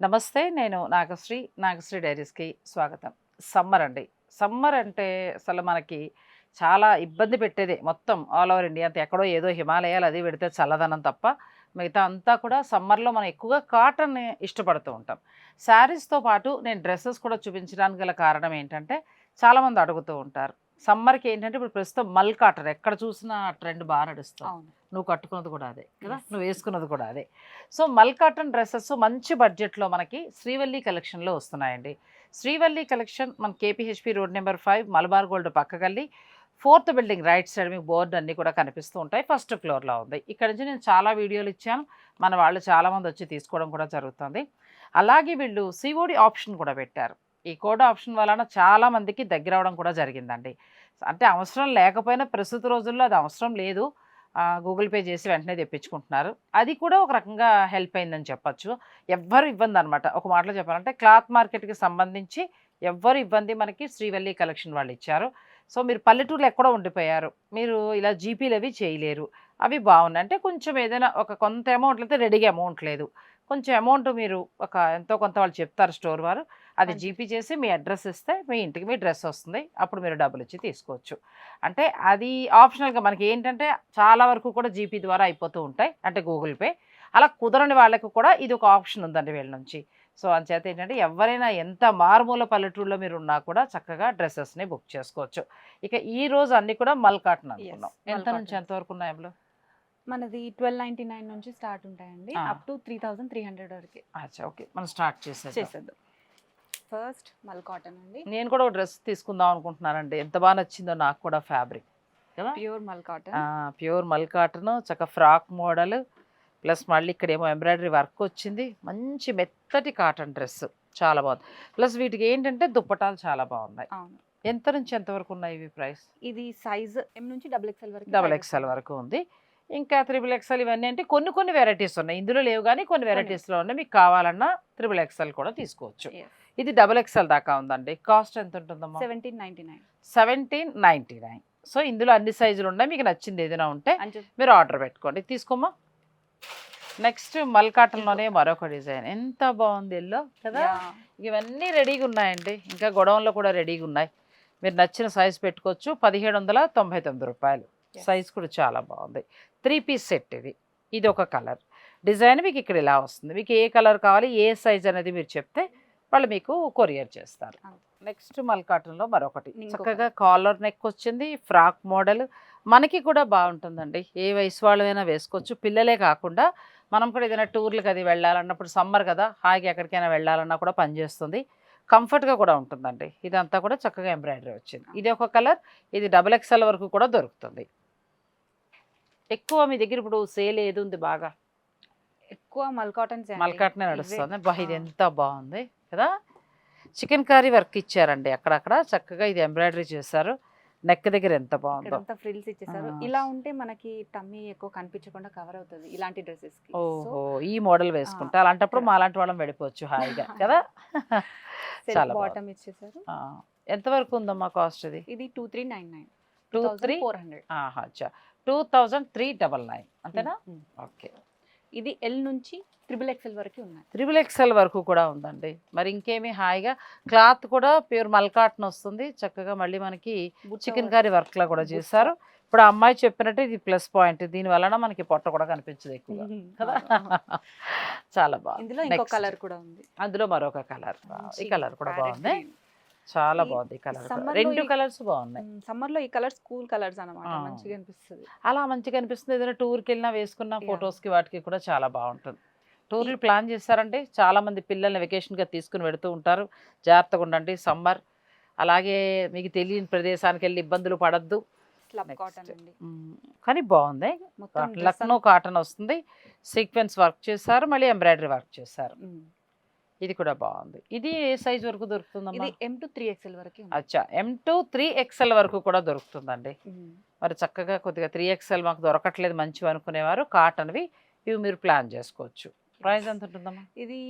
నమస్తే నేను నాగశ్రీ నాగశ్రీ డైరీస్కి స్వాగతం. సమ్మర్ అండి. సమ్మర్ అంటే అసలు మనకి చాలా ఇబ్బంది పెట్టేదే. మొత్తం ఆల్ ఓవర్ ఇండియా అంతా ఎక్కడో ఏదో హిమాలయాలు అది పెడితే చల్లదనం తప్ప మిగతా అంతా కూడా సమ్మర్లో మనం ఎక్కువగా కాటన్ ఇష్టపడుతూ ఉంటాం. శారీస్తో పాటు నేను డ్రెస్సెస్ కూడా చూపించడానికి గల కారణం ఏంటంటే చాలామంది అడుగుతూ ఉంటారు సమ్మర్కి ఏంటంటే ఇప్పుడు ప్రస్తుతం మల్ కాటన్ ఎక్కడ చూసినా ట్రెండ్ బాగా నడుస్తుంది. నువ్వు కట్టుకున్నది కూడా అదే కదా. నువ్వు వేసుకున్నది కూడా అదే. సో మల్ కాటన్ డ్రెస్సెస్ మంచి బడ్జెట్లో మనకి శ్రీవల్లి కలెక్షన్లో వస్తున్నాయండి. శ్రీవల్లి కలెక్షన్ మన KPHB road number five Malabar Gold పక్కగల్లి fourth building right side మీకు బోర్డు అన్నీ కూడా కనిపిస్తూ ఉంటాయి. ఫస్ట్ ఫ్లోర్లో ఉంది. ఇక్కడ నుంచి నేను చాలా వీడియోలు ఇచ్చాను. మన వాళ్ళు చాలామంది వచ్చి తీసుకోవడం కూడా జరుగుతుంది. అలాగే వీళ్ళు సిఓడి ఆప్షన్ కూడా పెట్టారు. ఈ కోడ్ ఆప్షన్ వలన చాలా మందికి దగ్గర అవడం కూడా జరిగిందండి. అంటే అవసరం లేకపోయినా ప్రస్తుత రోజుల్లో అది అవసరం లేదు. గూగుల్ పే చేసి వెంటనే తెప్పించుకుంటున్నారు. అది కూడా ఒక రకంగా హెల్ప్ అయిందని చెప్పొచ్చు. ఎవ్వరు ఇబ్బంది అనమాట ఒక మాటలో చెప్పాలంటే క్లాత్ మార్కెట్కి సంబంధించి ఎవ్వరు ఇబ్బంది మనకి శ్రీవల్లి కలెక్షన్ వాళ్ళు ఇచ్చారు. సో మీరు పల్లెటూరులో ఎక్కడో ఉండిపోయారు. మీరు ఇలా జీపీలు అవి చేయలేరు. అవి బాగున్నాయి. అంటే కొంచెం ఏదైనా ఒక కొంత అమౌంట్ అయితే రెడీగా అమౌంట్ లేదు. కొంచెం అమౌంట్ మీరు ఒక ఎంతో కొంత వాళ్ళు చెప్తారు స్టోర్ వారు. అది. జీపీ చేసి మీ అడ్రస్ ఇస్తే మీ ఇంటికి మీ డ్రెస్ వస్తుంది. అప్పుడు మీరు డబ్బులు ఇచ్చి తీసుకోవచ్చు. అంటే అది ఆప్షనల్గా మనకి ఏంటంటే చాలా వరకు కూడా జీపీ ద్వారా అయిపోతూ ఉంటాయి. అంటే గూగుల్ పే. అలా కుదరని వాళ్ళకు కూడా ఇది ఒక ఆప్షన్ ఉందండి వీళ్ళ నుంచి. సో అంచేత ఏంటంటే ఎవరైనా ఎంత మారుమూల పల్లెటూరులో మీరు ఉన్నా కూడా చక్కగా డ్రెస్సెస్ని బుక్ చేసుకోవచ్చు. ఇక ఈ రోజు అన్ని కూడా మల్ కాటన్ అనుకున్నాం ఎంత నుంచి కాటన్. ఎంత వరకు ఉన్నాయి అందులో? మనది ట్వెల్వ్ నైన్టీ నైన్ నుంచి స్టార్ట్ ఉంటాయండి. Up to three thousand three hundred వరకు. అచ్చా ఓకే. మనం స్టార్ట్ చేసేది చేసేద్దాం. ఫస్ట్ మల్ కాటన్ అండి. నేను కూడా ఒక డ్రెస్ తీసుకుందాం అనుకుంటున్నానండి. ఎంత బాగా నచ్చిందో నాకు కూడా ఫ్యాబ్రిక్. కదా? Pure mul cotton. Pure mul cotton చక్క ఫ్రాక్ మోడల్ ప్లస్ మళ్ళీ ఇక్కడ ఏమో ఎంబ్రాయిడరీ వర్క్ వచ్చింది. మంచి మెత్తటి కాటన్ డ్రెస్. చాలా బాగుంది. ప్లస్ వీటికి ఏంటంటే దుప్పటాలు చాలా బాగున్నాయి. అవును. ఎంత నుంచి ఎంత వరకు ఉన్నాయి ఇవి ప్రైస్? ఇది సైజ్ ఎం నుంచి డబుల్ ఎక్స్ఎల్ వరకు డబల్ ఎక్స్ఎల్ వరకు ఉంది. ఇంకా త్రిబుల్ ఎక్స్ఎల్ ఇవన్నీ అంటే కొన్ని కొన్ని వెరైటీస్ ఉన్నాయి. ఇందులో లేవు కానీ కొన్ని వెరైటీస్లో ఉన్నాయి. మీకు కావాలన్నా త్రిబుల్ ఎక్స్ఎల్ కూడా తీసుకోవచ్చు. ఇది డబల్ ఎక్స్ఎల్ దాకా ఉందండి. కాస్ట్ ఎంత ఉంటుందమ్మా seventeen ninety nine. Seventeen ninety nine. So ఇందులో అన్ని సైజులు ఉన్నాయి. మీకు నచ్చింది ఏదైనా ఉంటే మీరు ఆర్డర్ పెట్టుకోండి. తీసుకోమా నెక్స్ట్ మల్ కాటన్లోనే మరొక డిజైన్. ఎంత బాగుంది ఎల్లో కదా? ఇవన్నీ రెడీగా ఉన్నాయండి. ఇంకా గొడవంలో కూడా రెడీగా ఉన్నాయి. మీరు నచ్చిన సైజ్ పెట్టుకోవచ్చు. పదిహేడు వందల తొంభై తొమ్మిది రూపాయలు. సైజ్ కూడా చాలా బాగుంది. త్రీ పీస్ సెట్ ఇది. ఇది ఒక కలర్. డిజైన్ మీకు ఇక్కడ ఇలా వస్తుంది. మీకు ఏ కలర్ కావాలి ఏ సైజ్ అనేది మీరు చెప్తే వాళ్ళు మీకు కొరియర్ చేస్తారు. నెక్స్ట్ మల్ కాటన్లో మరొకటి చక్కగా కాలర్ నెక్ వచ్చింది ఫ్రాక్ మోడల్. మనకి కూడా బాగుంటుందండి. ఏ వయసు వాళ్ళైనా వేసుకోవచ్చు. పిల్లలే కాకుండా మనం కూడా ఏదైనా టూర్లకు అది వెళ్ళాలన్నప్పుడు సమ్మర్ కదా హాయిగా ఎక్కడికైనా వెళ్ళాలన్నా కూడా పనిచేస్తుంది కంఫర్ట్గా కూడా ఉంటుందండి. ఇదంతా కూడా చక్కగా ఎంబ్రాయిడరీ వచ్చింది. ఇది ఒక కలర్ ఇది డబుల్ ఎక్స్ఎల్ వరకు కూడా దొరుకుతుంది. ఎక్కువ మీ దగ్గర ఇప్పుడు సేల్ ఏది ఉంది బాగా? ఎక్కువ మల్ కాటన్ మల్కాట్నే నడుస్తుంది. బా ఇది ఎంత బాగుంది. కదా? చికెన్ కర్రీ వర్క్ ఇచ్చారండి అక్కడక్కడ. చక్కగా ఇది ఎంబ్రాయిడరీ చేశారు. నెక్ దగ్గర ఎంత బాగుందో. అంతా ఫ్రిల్స్ ఇచ్చేసారు. ఇలా ఉంటే మనకి టమ్మీ ఎక్కువ కనిపించకుండా కవర్ అవుతుంది ఇలాంటి డ్రెస్సెస్ ఓహో ఈ మోడల్ వేసుకుంటే అలాంటప్పుడు మా అలాంటి వాళ్ళం వెళ్ళిపోవచ్చు హాయిగా కదా? చాలా. బాటమ్ ఇచ్చేసారు ఆ, ఎంతవరకు ఉందమ్మా కాస్ట్ ఇది? ఇది two three nine nine two three four hundred అచ్చా. Two thousand three double nine అంతేనా? ఓకే. ఇది ఎల్ నుంచి ట్రిపుల్ ఎక్స్ఎల్ వరకు ఉన్నాయి త్రిబుల్ ఎక్స్ఎల్ వరకు కూడా ఉందండి మరి ఇంకేమి హాయిగా క్లాత్ కూడా ప్యూర్ మల్కాటన్ వస్తుంది చక్కగా మళ్ళీ మనకి చికెన్. కర్రీ వర్క్లో కూడా. చేశారు ఇప్పుడు అమ్మాయి చెప్పినట్టు ఇది ప్లస్ పాయింట్ దీని వలన మనకి పొట్ట కూడా కనిపించదు ఎక్కువగా మ్మ్. కదా అవును. చాలా బాగుంది ఇందులో ఇంకో. కలర్ కూడా ఉంది అందులో మరొక కలర్ ఈ కలర్ కూడా బాగుంది. చాలా బాగుంది కలర్ రెండు కలర్స్ బాగున్నాయి మ్మ్. సమ్మర్లో ఈ కలర్స్ కూల్ కలర్స్ అన్నమాట. ఆ. మంచిగా అనిపిస్తుంది. అలా మంచిగా అనిపిస్తుంది. ఏదైనా టూర్కి వెళ్ళినా వేసుకున్న Yeah. ఫొటోస్కి వాటికి కూడా చాలా బాగుంటుంది టూర్లు ప్లాన్ చేస్తారంటే చాలా మంది పిల్లల్ని వెకేషన్గా తీసుకుని వెడుతూ ఉంటారు. జాగ్రత్తగా ఉండండి. సమ్మర్. అలాగే మీకు తెలియని ప్రదేశానికి వెళ్ళి ఇబ్బందులు పడద్దు. కానీ బాగుంది లక్నో కాటన్ వస్తుంది. సీక్వెన్స్ వర్క్ చేశారు. మళ్ళీ ఎంబ్రాయిడరీ వర్క్ చేశారు. ఇది కూడా బాగుంది. ఇది ఏ సైజ్ వరకు ఇది దొరుకుతుందమ్మా ఎం టు త్రీ ఎక్స్ఎల్ వరకు. అచ్చా. ఎం టూ త్రీ ఎక్స్ఎల్ వరకు కూడా దొరుకుతుందండి. మరి చక్కగా కొద్దిగా త్రీ ఎక్స్ఎల్ మాకు దొరకట్లేదు మంచివి అనుకునేవారు. కాటన్వి ఇవి మీరు ప్లాన్ చేసుకోవచ్చు. ప్రైస్ ఎంత ఉంటుందమ్మా? ఇది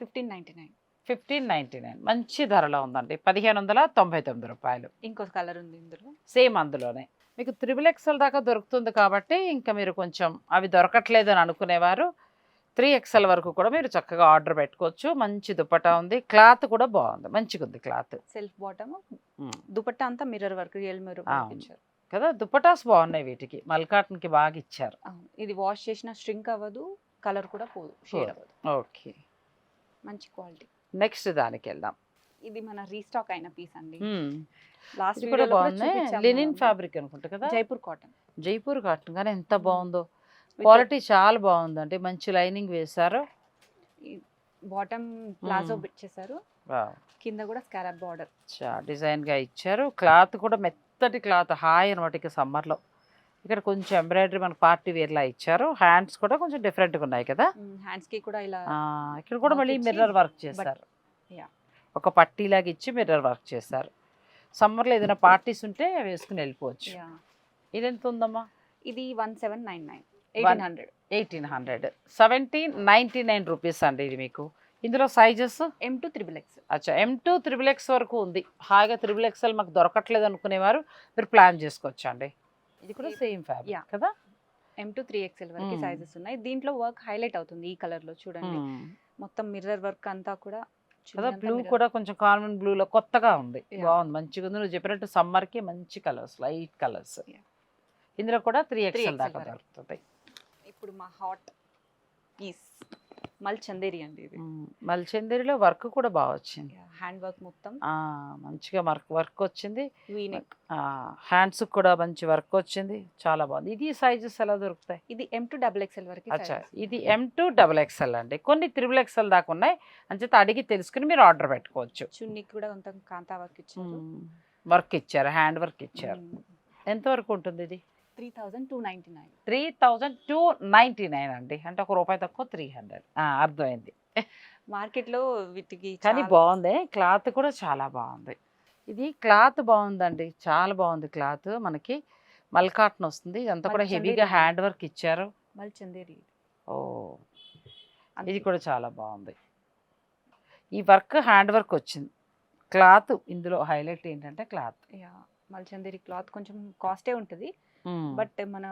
fifteen ninety nine fifteen ninety nine మంచి ధరలో ఉందండి. పదిహేను వందల తొంభై తొమ్మిది రూపాయలు. ఇంకో కలర్ ఉంది ఇందులో. సేమ్ అందులోనే. మీకు త్రిబుల్ ఎక్స్ఎల్ దాకా దొరుకుతుంది కాబట్టి ఇంకా మీరు కొంచెం అవి దొరకట్లేదు అని అనుకునేవారు. త్రీ ఎక్స్ఎల్ వరకు కూడా మీరు చక్కగా ఆర్డర్ పెట్టుకోవచ్చు. మంచి దుపట్టా ఉంది. క్లాత్ కూడా బాగుంది. మంచిగా ఉంది క్లాత్. Self bottom. దుపట్టా అంతా మిర్రర్ వర్క్ రియల్ మిర్రర్. ఇచ్చారు. కదా? దుపటాస్ బాగున్నాయి వీటికి. మల్కాటన్కి బాగా ఇచ్చారు. ఇది వాష్ చేసిన స్ట్రింక్ అవ్వదు. కలర్ కూడా పోదు. షేడ్. అవ్వదు. ఓకే. మంచి క్వాలిటీ. నెక్స్ట్ దానికి వెళ్దాం. ఇది మన రీస్టాక్ అయిన పీస్ అండి. లాస్ట్ కూడా బాగుంది లినిన్ ఫ్యాబ్రిక్ అనుకుంటా కదా? జైపూర్ కాటన్. జైపూర్ కాటన్. కానీ ఎంత. బాగుందో. క్వాలిటీ చాలా బాగుందండి. మంచి లైనింగ్ వేశారు. Bottom palazzo. ఇచ్చేసారు. కింద కూడా స్కారప్ బార్డర్. చా డిజైన్గా ఇచ్చారు. క్లాత్ కూడా మెత్తటి క్లాత్ హాయ్ అనమాట ఇక సమ్మర్లో ఇక్కడ కొంచెం ఎంబ్రాయిడరీ మనకు పార్టీ వేర్లా ఇచ్చారు. హ్యాండ్స్ కూడా కొంచెం డిఫరెంట్గా ఉన్నాయి కదా? హ్యాండ్స్కి కూడా ఇలా ఇక్కడ కూడా మళ్ళీ మిర్రర్ వర్క్ చేశారు. ఒక పట్టీలాగా ఇచ్చి మిర్రర్ వర్క్ చేశారు. సమ్మర్లో ఏదైనా పార్టీస్ ఉంటే వేసుకుని వెళ్ళిపోవచ్చు. ఇది ఎంత ఉందమ్మా? ఇది one seven nine nine. Eighteen hundred. Eighteen hundred. Seventeen ninety nine rupees అండి ఇది మీకు. ఇందులో sizes? M to triple X అచ్చా ఎం టూ త్రిబుల్ ఎక్స్ వరకు ఉంది. హాయిగా త్రిబుల్ ఎక్స్ఎల్ మాకు దొరకట్లేదు అనుకునేవారు. మీరు ప్లాన్ చేసుకోవచ్చు అండి ఇది కూడా సేమ్ ఫ్యాబ్రిక్. కదా? ఎం టు త్రీ ఎక్స్ఎల్ వరకు. సైజెస్ ఉన్నాయి. దీంట్లో వర్క్ హైలైట్ అవుతుంది ఈ కలర్లో చూడండి. మొత్తం మిర్రర్ వర్క్ అంతా కూడా కదా బ్లూ. కూడా కొంచెం కామన్ బ్లూలో కొత్తగా ఉంది. బాగుంది. మంచిగా ఉంది. నువ్వు చెప్పినట్టు సమ్మర్కి మంచి కలర్స్ లైట్ కలర్స్. ఇందులో కూడా త్రీ ఎక్స్ఎల్ 3XL దాకా. దొరుకుతుంది ఇప్పుడు మా హాట్ పీస్. మల్ చందేరి అండి ఇది. మల్చందేరిలో వర్క్ కూడా బాగా వచ్చింది. హ్యాండ్ వర్క్ మొత్తం. మంచిగా వర్క్ వర్క్ వచ్చింది. వీనెక్ హ్యాండ్స్ కూడా మంచి వర్క్ వచ్చింది. చాలా బాగుంది. ఇది సైజెస్ ఎలా దొరుకుతాయి? ఇది ఎం టు డబుల్ ఎక్స్ఎల్ వరకు అచ్చా ఇది ఎం టూ డబల్ ఎక్స్ఎల్ అండి. కొన్ని త్రిబుల్ ఎక్స్ఎల్ దాకా ఉన్నాయి. అంచేత అడిగి తెలుసుకుని మీరు ఆర్డర్ పెట్టుకోవచ్చు. చున్నీకి కూడా కొంత కాంతా వర్క్ ఇచ్చారు. వర్క్ ఇచ్చారు హ్యాండ్ వర్క్ ఇచ్చారు. ఎంత వరకు ఉంటుంది ఇది? Three thousand two ninety nine. Three thousand two ninety nine అండి. అంటే ఒక రూపాయి తక్కువ త్రీ హండ్రెడ్. అర్థమైంది. మార్కెట్లో వీటికి కానీ బాగుంది. క్లాత్ కూడా చాలా బాగుంది. ఇది క్లాత్ బాగుందండి. చాలా బాగుంది క్లాత్ మనకి. మల్కాటన్ వస్తుంది. ఇదంతా కూడా హెవీగా. హ్యాండ్ వర్క్ ఇచ్చారు. మల్ చందేరి ఓ. ఇది కూడా చాలా బాగుంది. ఈ వర్క్ హ్యాండ్ వర్క్ వచ్చింది. క్లాత్ ఇందులో హైలైట్ ఏంటంటే క్లాత్. యా మల్ చందేరి క్లాత్ కొంచెం కాస్టే ఉంటుంది. బట్ మన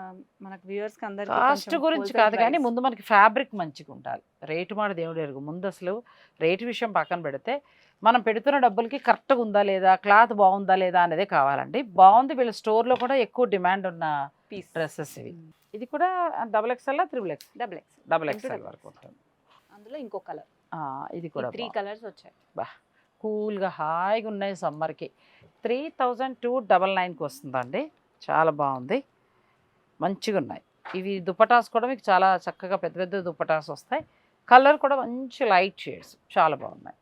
మనకు వ్యూవర్స్ అందరికి కాస్ట్ గురించి కాదు కానీ ముందు మనకి ఫ్యాబ్రిక్ మంచిగా ఉండాలి. రేటు మాట దేవుడు ఎరుగు ముందు అసలు రేటు విషయం పక్కన పెడితే మనం పెడుతున్న డబ్బులకి కరెక్ట్గా ఉందా లేదా క్లాత్ బాగుందా లేదా అనేది కావాలండి. బాగుంది వీళ్ళ స్టోర్లో కూడా ఎక్కువ డిమాండ్ ఉన్న పీస్. డ్రెస్సెస్ ఇవి. ఇది కూడా double XL triple X double X double XL వరకు. ఉంటుంది. అందులో ఇంకో కలర్. ఇది కూడా త్రీ కలర్స్ వచ్చాయి. కూల్గా హాయిగా ఉన్నాయి సమ్మర్కి. త్రీ థౌజండ్ టూ డబల్ నైన్కి వస్తుందండి చాలా బాగుంది. మంచిగా ఉన్నాయి. ఇవి దుపటాస్ కూడా మీకు చాలా చక్కగా పెద్ద పెద్ద దుపటాస్ వస్తాయి. కలర్ కూడా మంచి లైట్ షేడ్స్. చాలా బాగున్నాయి.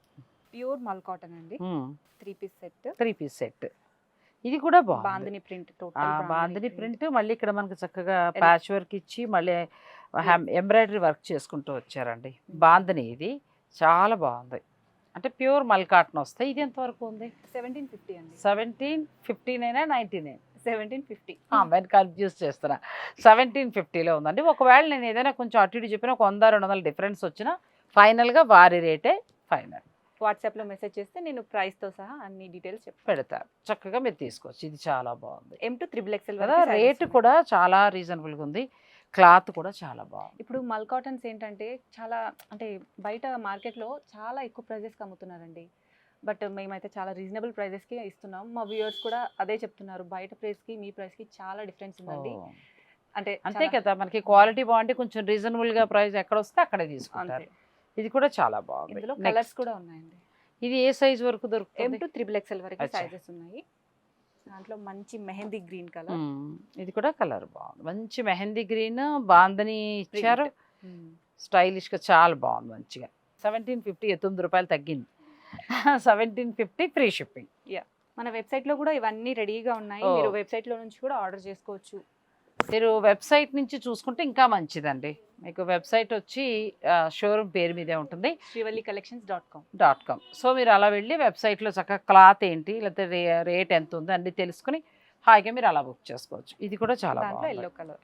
ప్యూర్ మల్ కాటన్ అండి. Three piece set. Three piece set. ఇది కూడా బాగుంది. Bandhani print bandhani print. మళ్ళీ ఇక్కడ మనకి చక్కగా ప్యాచ్ వర్క్ ఇచ్చి మళ్ళీ ఎంబ్రాయిడరీ వర్క్ చేసుకుంటూ వచ్చారండి. బాందిని ఇది. చాలా బాగుంది. అంటే ప్యూర్ మల్ కాటన్ వస్తాయి. ఇది ఎంతవరకు ఉంది? సెవెంటీన్ ఫిఫ్టీ అండి. సెవెంటీన్ ఫిఫ్టీ నైనా నైంటీ నైన్? సెవెంటీన్ ఫిఫ్టీ నేను కన్ఫ్యూజ్ చేస్తున్నా. సెవెంటీన్ ఫిఫ్టీలో ఉందండి. ఒకవేళ నేను ఏదైనా కొంచెం అటు ఇటు చెప్పిన ఒక వంద రెండు వందల డిఫరెన్స్ వచ్చినా ఫైనల్గా వారి రేటే ఫైనల్ వాట్సాప్లో మెసేజ్ చేస్తే నేను ప్రైస్తో సహా అన్ని డీటెయిల్స్ చెప్తాను పెడతారు చక్కగా మీరు తీసుకోవచ్చు. ఇది చాలా బాగుంది. ఎం టు త్రిబుల్ ఎక్స్ఎల్ కదా రేటు కూడా చాలా రీజనబుల్గా ఉంది. క్లాత్ కూడా చాలా బాగుంది. ఇప్పుడు మల్ కాటన్స్ ఏంటంటే చాలా అంటే బయట మార్కెట్లో చాలా ఎక్కువ ప్రైజెస్కి అమ్ముతున్నారండి బట్ మేమైతే చాలా రీజనబుల్ ప్రైజెస్కి ఇస్తున్నాం. మా వ్యూవర్స్ కూడా అదే చెప్తున్నారు. బయట ప్రైస్కి మీ ప్రైస్కి చాలా డిఫరెన్స్ ఉందండి. అంటే అంతే కదా మనకి క్వాలిటీ బాగుంటే కొంచెం రీజనబుల్గా ప్రైస్ ఎక్కడ వస్తే అక్కడే తీసుకుంటారు. ఇది కూడా చాలా బాగుంది. ఇందులో. కలర్స్ కూడా ఉన్నాయండి. ఇది ఏ సైజ్ వరకు ఎం దొరుకుతుంది టు త్రిబుల్ ఎక్స్ఎల్ వరకు. సైజెస్ ఉన్నాయి. దాంట్లో మంచి మెహందీ గ్రీన్ కలర్. ఇది కూడా కలర్ బాగుంది. మంచి మెహందీ గ్రీన్ బాందని ఇచ్చారు. స్టైలిష్గా చాలా బాగుంది మంచిగా. సెవెంటీన్ ఫిఫ్టీ తొమ్మిది రూపాయలు తగ్గింది. Seventeen fifty free shipping. మన వెబ్సైట్లో కూడా ఇవన్నీ రెడీగా ఉన్నాయి. మీరు వెబ్సైట్లో నుంచి కూడా ఆర్డర్ చేసుకోవచ్చు. మీరు వెబ్సైట్ నుంచి చూసుకుంటే ఇంకా మంచిదండి. మీకు వెబ్సైట్ వచ్చి షోరూమ్ పేరు మీదే ఉంటుంది. Srivalli collections dot com. Dot com. So మీరు అలా వెళ్ళి వెబ్సైట్లో చక్కగా క్లాత్ ఏంటి లేకపోతే రే రేట్ ఎంత ఉంది అన్ని తెలుసుకుని హాయిగా మీరు అలా బుక్ చేసుకోవచ్చు. ఇది కూడా చాలా ఎల్లో కలర్.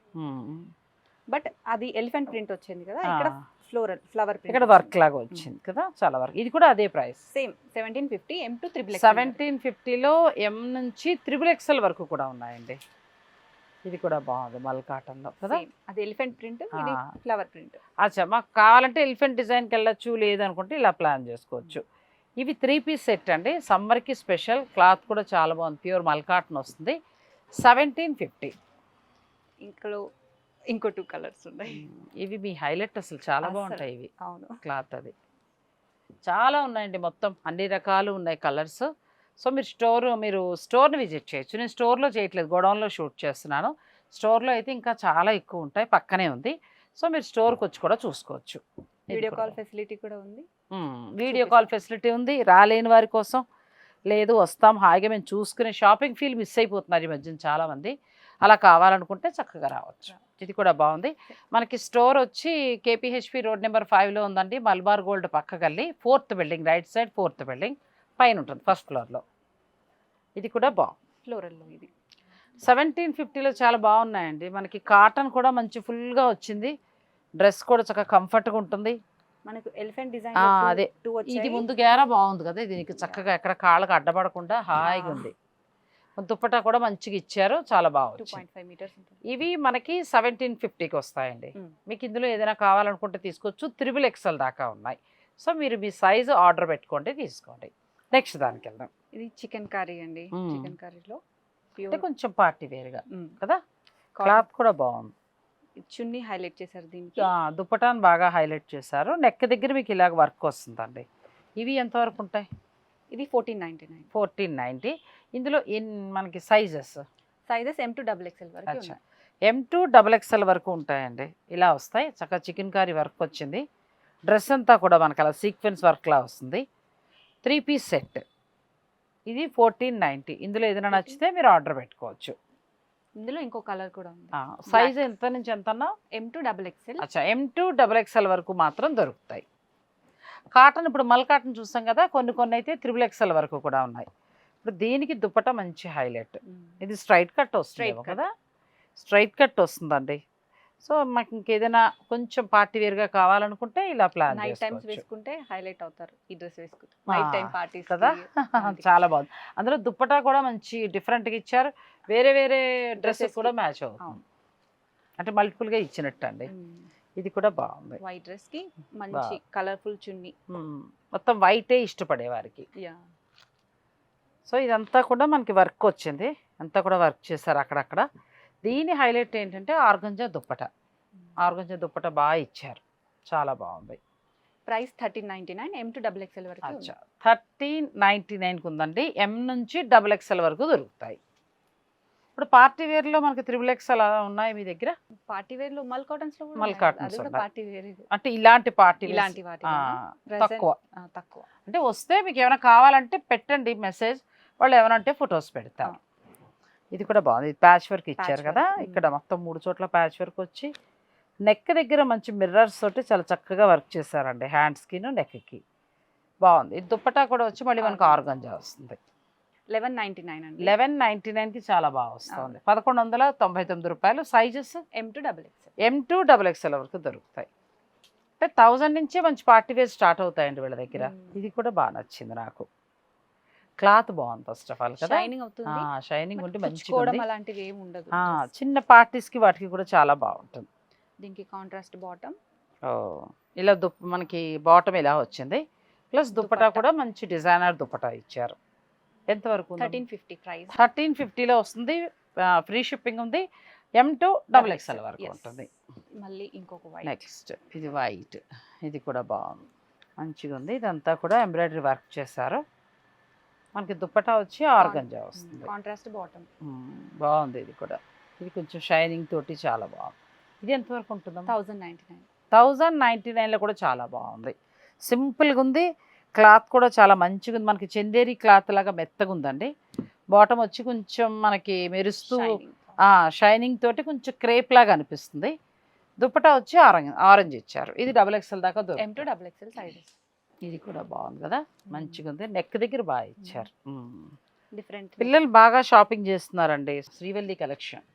బట్ అది ఎలిఫెంట్ ప్రింట్ వచ్చింది కదా ఇక్కడ ఫ్లోరల్ ఫ్లవర్ ఇక్కడ వర్క్ లాగా వచ్చింది కదా చాలా వర్క్. ఇది కూడా అదే price. Same seventeen fifty M to triple seventeen ఫిఫ్టీలో ఎం నుంచి త్రిబుల్ ఎక్స్ఎల్ వరకు కూడా ఉన్నాయండి. ఇది కూడా బాగుంది మల్ కాటన్లో కదా. Same. అది ఎలిఫెంట్ ప్రింట్ ఇది. Flower print. అచ్చా మాకు కావాలంటే ఎలిఫెంట్ డిజైన్కి వెళ్ళొచ్చు లేదనుకుంటే ఇలా ప్లాన్ చేసుకోవచ్చు. ఇవి త్రీ పీస్ సెట్ అండి సమ్మర్కి స్పెషల్ క్లాత్ కూడా చాలా బాగుంది ప్యూర్ మల్ కాటన్ వస్తుంది. సెవెంటీన్ ఫిఫ్టీ ఇంకలో ఇంకో టూ కలర్స్ ఉన్నాయి. ఇవి మీ హైలైట్ అసలు చాలా. బాగుంటాయి ఇవి. అవును. క్లాత్ అది. చాలా ఉన్నాయండి మొత్తం. అన్ని రకాలు ఉన్నాయి కలర్స్ సో మీరు స్టోర్ మీరు స్టోర్ని విజిట్ చేయొచ్చు. నేను స్టోర్లో చేయట్లేదు. గోడౌన్లో షూట్ చేస్తున్నాను. స్టోర్లో అయితే ఇంకా చాలా ఎక్కువ ఉంటాయి. పక్కనే ఉంది. సో మీరు స్టోర్కి వచ్చి కూడా చూసుకోవచ్చు. వీడియో కాల్ ఫెసిలిటీ కూడా ఉంది. వీడియో కాల్ ఫెసిలిటీ ఉంది. రాలేని వారి కోసం. లేదు వస్తాం. హాయిగా మేము చూసుకునే షాపింగ్ ఫీల్ మిస్ అయిపోతున్నారు ఈ మధ్యన చాలామంది. అలా కావాలనుకుంటే చక్కగా రావచ్చు. ఇది కూడా బాగుంది. మనకి స్టోర్ వచ్చి కేపీహెచ్పి రోడ్ నెంబర్ ఫైవ్లో ఉందండి. మల్బార్ గోల్డ్ పక్క గల్లి. Fourth building right side fourth building. పైన ఉంటుంది ఫస్ట్ ఫ్లోర్లో. ఇది కూడా బాగుంది. ఫ్లోరల్లో ఇది. సెవెంటీన్ ఫిఫ్టీలో చాలా బాగున్నాయండి. మనకి కాటన్ కూడా మంచి ఫుల్గా వచ్చింది. డ్రెస్ కూడా చక్కగా కంఫర్ట్గా ఉంటుంది. మనకు ఎలిఫెంట్ డిజైన్ అదే. ఇది ముందు గేరా బాగుంది కదా. దీనికి చక్కగా ఎక్కడ కాళ్ళకి అడ్డపడకుండా హాయిగా. ఉంది. దుప్పటా కూడా మంచిగా ఇచ్చారు చాలా బాగా టూ వచ్చింది పాయింట్ ఫైవ్ మీటర్స్ ఉంటుంది. ఇవి మనకి సెవెంటీన్ ఫిఫ్టీకి వస్తాయండి. మీకు ఇందులో ఏదైనా కావాలనుకుంటే తీసుకోవచ్చు. త్రిబుల్ ఎక్సెల్ దాకా ఉన్నాయి. సో మీరు మీ సైజు ఆర్డర్ పెట్టుకోండి తీసుకోండి. నెక్స్ట్ దానికి వెళ్దాం. ఇది చికెన్ కర్రీ అండి. చికెన్ కర్రీలో అంటే కొంచెం పార్టీ వేరుగా కదా? క్లాత్ కూడా బాగుంది. చున్నీ హైలైట్ చేశారు దీనికి. దుప్పటాన్ని బాగా హైలైట్ చేశారు. నెక్ దగ్గర మీకు ఇలాగ వర్క్ వస్తుందండి. ఇవి ఎంతవరకు ఉంటాయి? ఇది fourteen ninety nine fourteen ninety. ఇందులో ఎన్ మనకి sizes. Sizes M to double XL వరకు అచ్చా. ఉన్నాయి. ఎం టూ డబల్ ఎక్స్ఎల్ వరకు ఉంటాయండి. ఇలా వస్తాయి. చక్కగా చికెన్ కర్రీ వర్క్ వచ్చింది. డ్రెస్ అంతా కూడా మనకి అలా సీక్వెన్స్ వర్క్లా వస్తుంది. త్రీ పీస్ సెట్ ఇది ఫోర్టీన్ నైంటీ ఇందులో ఏదైనా నచ్చితే మీరు ఆర్డర్ పెట్టుకోవచ్చు. ఇందులో ఇంకో కలర్ కూడా ఉంది. సైజ్ ఎంత నుంచి ఎంత అన్నా? ఎం టు డబుల్ ఎక్స్ఎల్ అచ్చా ఎం టూ డబల్ ఎక్స్ఎల్ వరకు మాత్రం దొరుకుతాయి. కాటన్ ఇప్పుడు మల్ కాటన్ చూస్తాం కదా కొన్ని కొన్ని అయితే త్రిబుల్ ఎక్స్ఎల్ వరకు కూడా ఉన్నాయి. ఇప్పుడు దీనికి దుప్పట మంచి హైలైట్. ఇది స్ట్రైట్ కట్ వస్తుంది. కదా? స్ట్రైట్ కట్ వస్తుందండి. సో మాకు ఇంకేదైనా కొంచెం పార్టీ వేర్గా కావాలనుకుంటే ఇలా ప్లాన్ నైట్ టైమ్స్ వేసుకుంటే హైలైట్ అవుతారు ఈ డ్రెస్ వేసుకుంటే. నైట్ టైం పార్టీస్ కదా? చాలా బాగుంది. అందులో దుప్పటా కూడా మంచి డిఫరెంట్గా ఇచ్చారు. వేరే వేరే డ్రెస్సెస్ కూడా. మ్యాచ్ అవుతుంది. అంటే మల్టిపుల్గా ఇచ్చినట్టు అండి ఇది కూడా బాగుంది. వైట్ డ్రెస్కి మంచి కలర్ఫుల్ చున్నీ. మొత్తం వైటే ఇష్టపడే వారికి. యా సో ఇదంతా కూడా మనకి వర్క్ వచ్చింది. అంతా కూడా వర్క్ చేశారు అక్కడక్కడ. దీని హైలైట్ ఏంటంటే ఆర్గంజా దుప్పట. ఆర్గంజా దుప్పట బాగా ఇచ్చారు. చాలా బాగుంది. Price thirteen ninety nine M to double XL వరకు థర్టీన్ నైంటీ నైన్కి ఉందండి. ఎం నుంచి డబుల్ ఎక్స్ఎల్ వరకు దొరుకుతాయి. ఇప్పుడు పార్టీ వేర్లో మనకి త్రిబుల్ ఎక్స్ఎల్ అలా ఉన్నాయి మీ దగ్గర? పార్టీ వేర్లో మల్ కాటన్స్లో మల్. కాటన్స్. పార్టీ వేర్ అంటే ఇలాంటి పార్టీ ఇలాంటి తక్కువ. తక్కువ. అంటే వస్తే మీకు ఏమైనా కావాలంటే పెట్టండి మెసేజ్. వాళ్ళు ఏమైనా అంటే ఫొటోస్ పెడతారు. ఇది కూడా బాగుంది. ప్యాచ్ వర్క్ ఇచ్చారు కదా. ఇక్కడ మొత్తం మూడు చోట్ల ప్యాచ్ వర్క్ వచ్చి నెక్ దగ్గర మంచి మిర్రర్స్ తోటి చాలా చక్కగా వర్క్ చేశారండి. హ్యాండ్స్కి నెక్కి. బాగుంది. దుప్పటా కూడా వచ్చి మళ్ళీ మనకు. ఆర్గంజా వస్తుంది. లెవెన్ నైన్టీ నైన్ అండి. లెవెన్ నైంటీ నైన్కి చాలా బాగా వస్తుంది. పదకొండు వందల తొంభై తొమ్మిది రూపాయలు sizes? M to double XL M to double XL వరకు దొరుకుతాయి. అంటే థౌజండ్ నుంచే మంచి పార్టీ వేర్ స్టార్ట్ అవుతాయండి వీళ్ళ దగ్గర. ఇది కూడా బాగా నచ్చింది నాకు. క్లాత్ బాగుంది ఫస్ట్ ఆఫ్ ఆల్ కదా. షైనింగ్ అవుతుంది. షైనింగ్ ఉంటే మంచిగా. అలాంటివి ఏమి ఉండదు. చిన్న parties కి వాటికి కూడా చాలా బాగుంటుంది. దీనికి కాంట్రాస్ట్ బాటమ్ ఓ ఇలా దుప్ మనకి బాటమ్ ఇలా వచ్చింది. ప్లస్ దుప్పటా. కూడా మంచి డిజైనర్ దుప్పటా ఇచ్చారు. ఎంతవరకు థర్టీన్ ఫిఫ్టీ ప్రైస్. థర్టీన్ ఫిఫ్టీలో వస్తుంది. ఫ్రీ షిప్పింగ్ ఉంది. ఎం టు డబుల్ ఎక్స్ఎల్ వరకు ఉంటుంది. మళ్ళీ ఇంకొక వైట్ నెక్స్ట్ ఇది వైట్ ఇది కూడా బాగుంది. మంచిగా ఉంది. ఇదంతా కూడా ఎంబ్రాయిడరీ వర్క్ చేశారు. మనకి దుప్పటా వచ్చి ఆర్గంజా వస్తుంది. Contrast bottom. బాగుంది ఇది కూడా. ఇది కొంచెం షైనింగ్ తోటి చాలా బాగుంది. ఇది ఎంతవరకు ఉంటుందా thousand ninety nine thousand ninety నైన్లో కూడా చాలా బాగుంది. సింపుల్గా ఉంది. క్లాత్ కూడా చాలా మంచిగా ఉంది మనకి చందేరి క్లాత్ లాగా మెత్తగా ఉందండి బాటమ్ వచ్చి కొంచెం మనకి మెరుస్తూ షైనింగ్ తోటి. కొంచెం క్రేప్ లాగా అనిపిస్తుంది. దుప్పటా వచ్చి ఆరెంజ్ ఆరెంజ్ ఇచ్చారు. ఇది డబుల్ ఎక్స్ఎల్ దాకా ఎం టు దొరుకుతుంది డబుల్ ఎక్స్ఎల్ సైజెస్ ఇది కూడా బాగుంది కదా. మంచిగా ఉంది నెక్ దగ్గర బాగా ఇచ్చారు. డిఫరెంట్ పిల్లలు బాగా షాపింగ్ చేస్తున్నారండి. శ్రీవల్లి కలెక్షన్.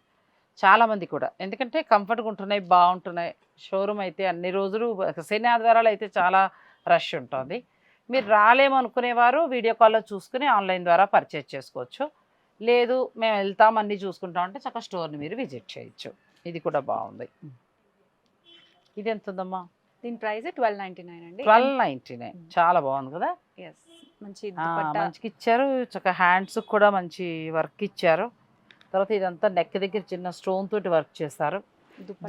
చాలా మంది కూడా. ఎందుకంటే కంఫర్ట్గా ఉంటున్నాయి బాగుంటున్నాయి. షోరూమ్ అయితే అన్ని రోజులు శని ఆదివారాలు అయితే చాలా రష్ ఉంటుంది. మీరు రాలేమనుకునేవారు వీడియో కాల్లో చూసుకుని ఆన్లైన్ ద్వారా పర్చేజ్ చేసుకోవచ్చు. లేదు మేము వెళ్తాం అన్నీ చూసుకుంటాం అంటే చక్కగా స్టోర్ని మీరు విజిట్ చేయొచ్చు. ఇది కూడా బాగుంది. ఇది ఎంత ఉందమ్మా? దీని ప్రైస్ ట్వెల్వ్ నైన్టీ నైన్ అండి. Twelve ninety nine. చాలా బాగుంది కదా? ఎస్ మంచి మంచిగా ఇచ్చారు. చక్కగా హ్యాండ్స్ కూడా మంచి వర్క్ ఇచ్చారు. తర్వాత ఇదంతా నెక్ దగ్గర చిన్న స్టోన్ తోటి వర్క్ చేస్తారు.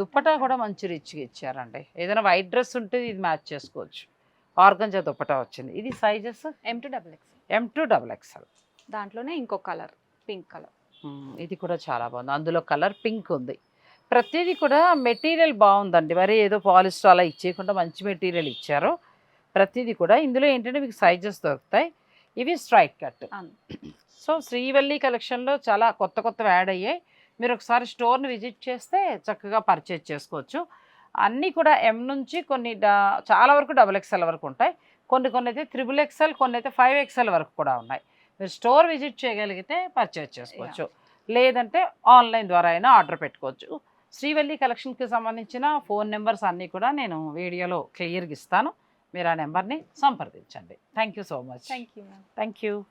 దుప్పటా కూడా మంచి రిచ్గా ఇచ్చారండి. ఏదైనా వైట్ డ్రెస్ ఉంటే ఇది మ్యాచ్ చేసుకోవచ్చు. ఆర్గంజా దుప్పటా వచ్చింది. ఇది sizes M to double X M to double XL దాంట్లోనే ఇంకో కలర్ పింక్ కలర్ ఇది కూడా చాలా బాగుంది. అందులో కలర్ పింక్ ఉంది. ప్రతిదీ కూడా మెటీరియల్ బాగుందండి. మరి ఏదో పాలిస్టర్ అలా ఇచ్చేయకుండా మంచి మెటీరియల్ ఇచ్చారు. ప్రతిదీ కూడా ఇందులో ఏంటంటే మీకు సైజెస్ దొరుకుతాయి. ఇవి స్ట్రైట్ కట్ సో శ్రీవల్లి కలెక్షన్లో చాలా కొత్త కొత్తవి యాడ్ అయ్యాయి. మీరు ఒకసారి స్టోర్ని విజిట్ చేస్తే చక్కగా పర్చేజ్ చేసుకోవచ్చు. అన్నీ కూడా ఎం నుంచి కొన్ని డా- చాలా వరకు డబుల్ ఎక్స్ఎల్ వరకు ఉంటాయి. కొన్ని కొన్ని అయితే త్రిబుల్ ఎక్స్ఎల్ కొన్ని అయితే ఫైవ్ ఎక్స్ఎల్ వరకు కూడా ఉన్నాయి. మీరు స్టోర్ విజిట్ చేయగలిగితే పర్చేజ్ చేసుకోవచ్చు. లేదంటే ఆన్లైన్ ద్వారా అయినా ఆర్డర్ పెట్టుకోవచ్చు. శ్రీవల్లి కలెక్షన్కి సంబంధించిన ఫోన్ నెంబర్స్ అన్నీ కూడా నేను వీడియోలో క్లియర్గా ఇస్తాను. మీరు ఆ నెంబర్ని సంప్రదించండి. Thank you so much thank you ma'am thank you